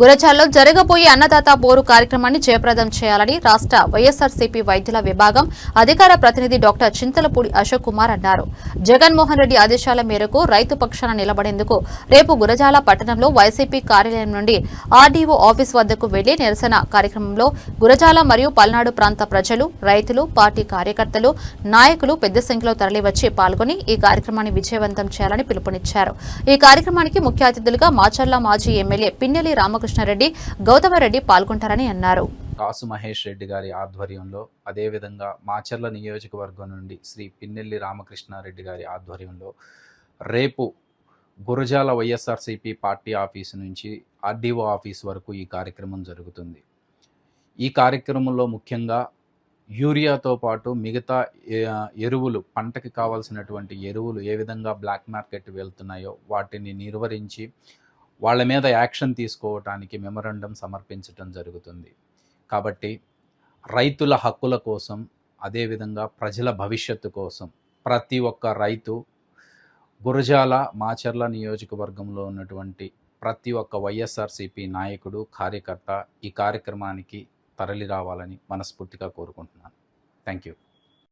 గురజాల్లో జరగబోయే అన్నదాత బోరు కార్యక్రమాన్ని జయప్రదం చేయాలని రాష్ట్ర వైఎస్ఆర్సీపీ వైద్యుల విభాగం అధికార ప్రతినిధి డాక్టర్ చింతలపూడి అశోక్ కుమార్ అన్నారు. జగన్మోహన్ రెడ్డి ఆదేశాల మేరకు రైతు పక్షాన నిలబడేందుకు రేపు గురజాల పట్టణంలో వైసీపీ కార్యాలయం నుండి ఆర్డీఓ ఆఫీస్ వద్దకు వెళ్ళి నిరసన కార్యక్రమంలో గురజాల మరియు పల్నాడు ప్రాంత ప్రజలు రైతులు పార్టీ కార్యకర్తలు నాయకులు పెద్ద సంఖ్యలో తరలివచ్చి పాల్గొని ఈ కార్యక్రమాన్ని విజయవంతం చేయాలని పిలుపునిచ్చారు. ఈ కార్యక్రమానికి ముఖ్య అతిథులుగా మాచర్ల మాజీ ఎమ్మెల్యే పిన్నెలి రామకృష్ణ రామకృష్ణారెడ్డి గౌతమరెడ్డి పాల్గొంటారని అన్నారు. కాసు మహేష్ రెడ్డి గారి ఆధ్వర్యంలో అదేవిధంగా మాచర్ల నియోజకవర్గం నుండి శ్రీ పిన్నెల్లి రామకృష్ణారెడ్డి గారి ఆధ్వర్యంలో రేపు గురజాల వైఎస్ఆర్సీపీ పార్టీ ఆఫీసు నుంచి ఆర్డీఓ ఆఫీస్ వరకు ఈ కార్యక్రమం జరుగుతుంది. ఈ కార్యక్రమంలో ముఖ్యంగా యూరియాతో పాటు మిగతా ఎరువులు పంటకి కావాల్సినటువంటి ఎరువులు ఏ విధంగా బ్లాక్ మార్కెట్ వెళ్తున్నాయో వాటిని నిర్వహించి వాళ్ళ మీద యాక్షన్ తీసుకోవటానికి మెమరండం సమర్పించడం జరుగుతుంది. కాబట్టి రైతుల హక్కుల కోసం అదేవిధంగా ప్రజల భవిష్యత్తు కోసం ప్రతి ఒక్క రైతు గురజాల మాచర్ల నియోజకవర్గంలో ఉన్నటువంటి ప్రతి ఒక్క వైఎస్ఆర్సీపీ నాయకుడు కార్యకర్త ఈ కార్యక్రమానికి తరలి రావాలని మనస్ఫూర్తిగా కోరుకుంటున్నాను. Thank you.